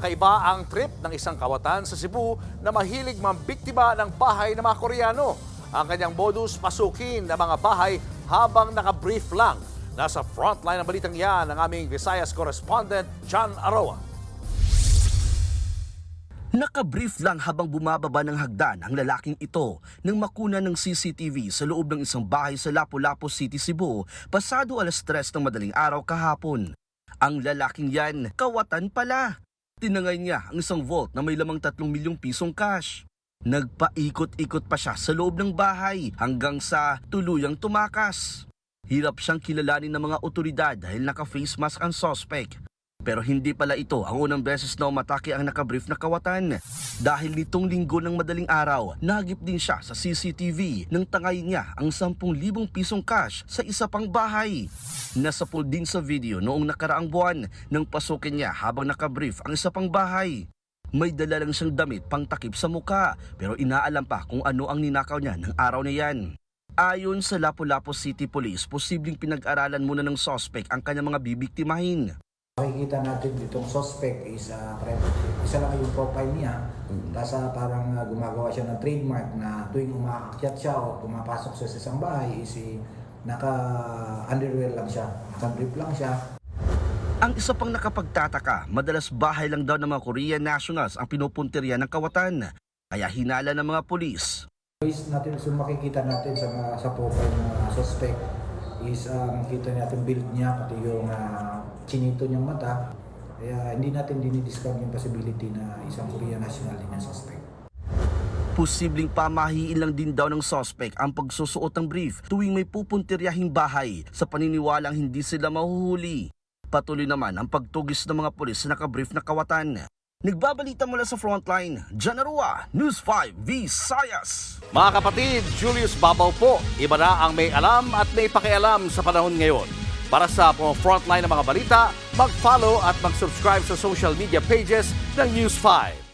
Kakaiba ang trip ng isang kawatan sa Cebu na mahilig mambiktima ng bahay ng mga Koreano. Ang kanyang modus pasukin ng mga bahay habang nakabrief lang. Nasa frontline ng balitang yan ang aming Visayas correspondent John Aroa. Nakabrief lang habang bumababa ng hagdan ang lalaking ito nang makuna ng CCTV sa loob ng isang bahay sa Lapu-Lapu City, Cebu pasado alas 3 ng madaling araw kahapon. Ang lalaking yan, kawatan pala. Tinangay niya ang isang vault na may lamang 3 milyong pisong cash. Nagpaikot-ikot pa siya sa loob ng bahay hanggang sa tuluyang tumakas. Hirap siyang kilalanin ng mga otoridad dahil naka-face mask ang suspect. Pero hindi pala ito ang unang beses na umatake ang nakabrief na kawatan. Dahil nitong linggo ng madaling araw, nagip din siya sa CCTV nang tangay niya ang 10,000 pisong cash sa isa pang bahay. Nasapul din sa video noong nakaraang buwan nang pasukin niya habang nakabrief ang isa pang bahay. May dala lang siyang damit pang takip sa muka pero inaalam pa kung ano ang ninakaw niya ng araw na yan. Ayon sa Lapu-Lapu City Police, posibleng pinag-aralan muna ng suspect ang kanyang mga bibiktimahin. Makikita natin ditong suspect is uh, isa lang yung profile niya. Tapos ah, parang ah, gumagawa siya ng trademark na tuwing umaakyat siya o pumapasok siya sa isang bahay is eh, naka-underwear lang siya. Naka-brief lang siya. Ang isa pang nakapagtataka, madalas bahay lang daw ng mga Korean nationals ang pinupuntirya ng kawatan. Kaya hinala ng mga pulis. Is natin so makikita natin sa mga sa profile ng suspect is uh, makita natin build niya pati yung uh, chinito niyang mata. Kaya hindi natin dinidiscount yung possibility na isang Korean national din yung suspect. Posibleng pamahiin lang din daw ng suspect ang pagsusuot ng brief tuwing may pupuntiryahing bahay sa paniniwalang hindi sila mahuhuli. Patuloy naman ang pagtugis ng mga pulis sa nakabrief na kawatan. Nagbabalita mula sa frontline, Janarua, News 5, Visayas. Mga kapatid, Julius Babaw po. Iba na ang may alam at may pakialam sa panahon ngayon. Para sa frontline ng mga balita, mag-follow at mag-subscribe sa social media pages ng News 5.